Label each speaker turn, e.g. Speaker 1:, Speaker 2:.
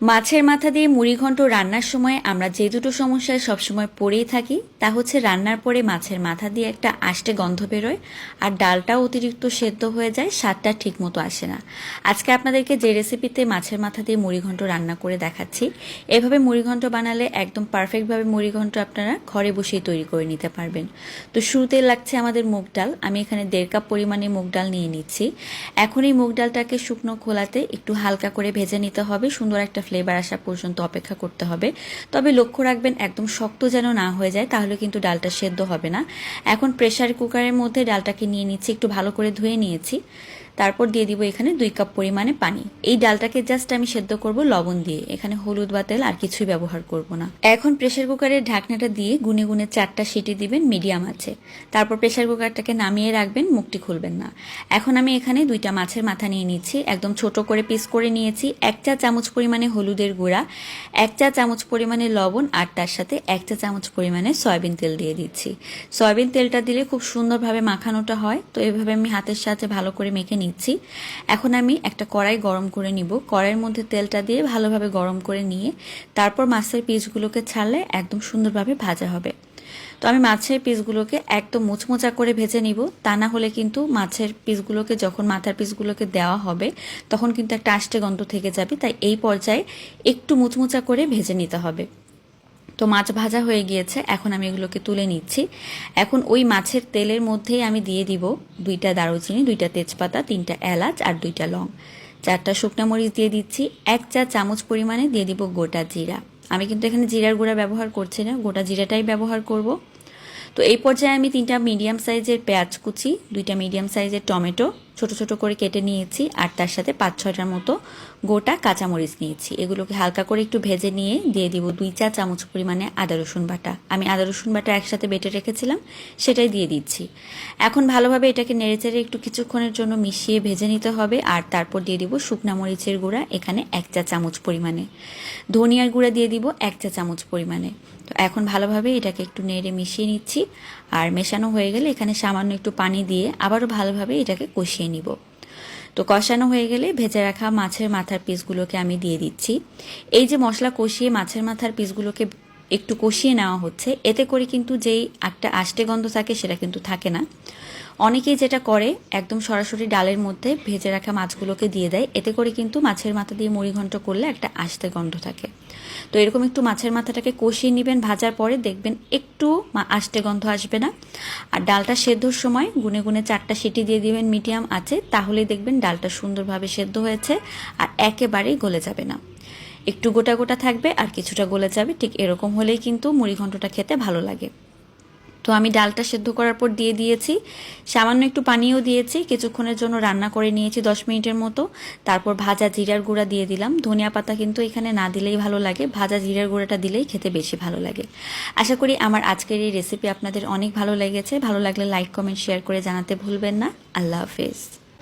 Speaker 1: মাছের মাথা দিয়ে মুড়িঘণ্ট রান্নার সময় আমরা যে দুটো সমস্যায় সবসময় পড়েই থাকি, তা হচ্ছে রান্নার পরে মাছের মাথা দিয়ে একটা আষ্টে গন্ধ বেরোয় আর ডালটাও অতিরিক্ত সেদ্ধ হয়ে যায়, স্বাদটা ঠিক মতো আসে না। আজকে আপনাদেরকে যে রেসিপিতে মাছের মাথা দিয়ে মুড়িঘণ্ট রান্না করে দেখাচ্ছি, এভাবে মুড়িঘণ্ট বানালে একদম পারফেক্টভাবে মুড়িঘণ্ট আপনারা ঘরে বসেই তৈরি করে নিতে পারবেন। তো শুরুতে লাগছে আমাদের মুগ ডাল, আমি এখানে দেড় কাপ পরিমাণে মুগ ডাল নিয়ে নিচ্ছি। এখন এই মুগ ডালটাকে শুকনো খোলাতে একটু হালকা করে ভেজে নিতে হবে, সুন্দর একটা ফ্লেভার আসা পর্যন্ত অপেক্ষা করতে হবে। তবে লক্ষ্য রাখবেন, একদম শক্ত যেন না হয়ে যায়, তাহলে কিন্তু ডালটা সেদ্ধ হবে না। এখন প্রেশার কুকারের মধ্যে ডালটাকে নিয়ে নিচ্ছি, একটু ভালো করে ধুয়ে নিয়েছি। তারপর দিয়ে দিব এখানে দুই কাপ পরিমাণে পানি। এই ডালটাকে জাস্ট আমি সেদ্ধ করব লবণ দিয়ে। এখানে হলুদ বা তেল আর কিছুই ব্যবহার করব না। এখন প্রেসার কুকারের ঢাকনাটা দিয়ে গুনে গুনে চারটা সিটি দিবেন মিডিয়াম আছে। তারপর প্রেসার কুকারটাকে নামিয়ে রাখবেন, মুখটি খুলবেন না। এখন আমি এখানে দুইটা মাছের মাথা নিয়ে নিচ্ছি। একদম ছোট করে পিস করে নিয়েছি। এক চা চামচ পরিমাণে হলুদের গুঁড়া, এক চা চামচ পরিমাণে লবণ আর তার সাথে এক চা চামচ পরিমাণে সয়াবিন তেল দিয়ে দিচ্ছি। সয়াবিন তেলটা দিলে খুব সুন্দরভাবে মাখানোটা হয়। তো এভাবে আমি হাতের সাথে ভালো করে মেখে নিচ্ছি। এখন আমি একটা কড়াই গরম করে নিব। কড়াইয়ের মধ্যে তেলটা দিয়ে ভালোভাবে গরম করে নিয়ে তারপর মাছের পিসগুলোকে ছাড়লে একদম সুন্দরভাবে ভাজা হবে। তো আমি মাছের পিসগুলোকে একদম মুচমোচা করে ভেজে নিব। তা না হলে কিন্তু মাছের পিসগুলোকে যখন মাথার পিসগুলোকে দেওয়া হবে, তখন কিন্তু একটা আষ্টে গন্ধ থেকে যাবে। তাই এই পর্যায়ে একটু মুচমোচা করে ভেজে নিতে হবে। তো মাছ ভাজা হয়ে গিয়েছে, এখন আমি এগুলোকে তুলে নিচ্ছি। এখন ওই মাছের তেলের মধ্যেই আমি দিয়ে দিব দুইটা দারুচিনি, দুইটা তেজপাতা, তিনটা এলাচ আর দুইটা লং। চারটা শুকনো মরিচ দিয়ে দিচ্ছি, এক চা চামচ পরিমাণে দিয়ে দিব গোটা জিরা। আমি কিন্তু এখানে জিরার গুঁড়া ব্যবহার করছি না, গোটা জিরাটাই ব্যবহার করব। তো এই পর্যায়ে আমি তিনটা মিডিয়াম সাইজের পেঁয়াজ কুচি, দুইটা মিডিয়াম সাইজের টমেটো ছোট ছোট করে কেটে নিয়েছি আর তার সাথে পাঁচ ছয়টার মতো গোটা কাঁচামরিচ নিয়েছি। এগুলোকে হালকা করে একটু ভেজে নিয়ে দিয়ে দিব দুই চা চামচ পরিমাণে আদা রসুন বাটা। আমি আদা রসুন বাটা একসাথে বেটে রেখেছিলাম, সেটাই দিয়ে দিচ্ছি। এখন ভালোভাবে এটাকে নেড়েচেড়ে একটু কিছুক্ষণের জন্য মিশিয়ে ভেজে নিতে হবে আর তারপর দিয়ে দিব শুকনা মরিচের গুঁড়া, এখানে এক চা চামচ পরিমাণে। ধনিয়ার গুঁড়া দিয়ে দিব এক চা চামচ পরিমাণে। তো এখন ভালোভাবে এটাকে একটু নেড়ে মিশিয়ে নিচ্ছি আর মেশানো হয়ে গেলে এখানে সামান্য একটু পানি দিয়ে আবারও ভালোভাবে এটাকে কষিয়ে নিব। তো কষানো হয়ে গেলে ভেজে রাখা মাছের মাথার পিসগুলোকে আমি দিয়ে দিচ্ছি। এই যে মশলা কষিয়ে মাছের মাথার পিসগুলোকে একটু কষিয়ে নেওয়া হচ্ছে, এতে করে কিন্তু যেই একটা আষ্টে গন্ধ থাকে সেটা কিন্তু থাকে না। অনেকেই যেটা করে, একদম সরাসরি ডালের মধ্যে ভেজে রাখা মাছগুলোকে দিয়ে দেয়, এতে করে কিন্তু মাছের মাথা দিয়ে মুড়ি ঘন্ট করলে একটা আস্তে গন্ধ থাকে। তো এরকম একটু মাছের মাথাটাকে কষিয়ে নেবেন, ভাজার পরে দেখবেন একটু আষ্টে গন্ধ আসবে না। আর ডালটা সেদ্ধর সময় গুনে গুনে চারটা সিটি দিয়ে দিবেন, মিডিয়াম আছে তাহলে দেখবেন ডালটা সুন্দরভাবে সেদ্ধ হয়েছে আর একেবারেই গলে যাবে না। একটু গোটা গোটা থাকবে আর কিছুটা গলে যাবে, ঠিক এরকম হলেই কিন্তু মুড়িঘণ্টটা খেতে ভালো লাগে। তো আমি ডালটা সেদ্ধ করার পর দিয়ে দিয়েছি। সামান্য একটু পানিও দিয়েছি। কিছুক্ষণের জন্য রান্না করে নিয়েছি দশ মিনিটের মতো। তারপর ভাজা জিরার গুঁড়া দিয়ে দিলাম। ধনিয়া পাতা কিন্তু এখানে না দিলেই ভালো লাগে। ভাজা জিরার গুঁড়াটা দিলেই খেতে বেশি ভালো লাগে। আশা করি আমার আজকের এই রেসিপি আপনাদের অনেক ভালো লেগেছে। ভালো লাগলে লাইক কমেন্ট শেয়ার করে জানাতে ভুলবেন না। আল্লাহ হাফেজ।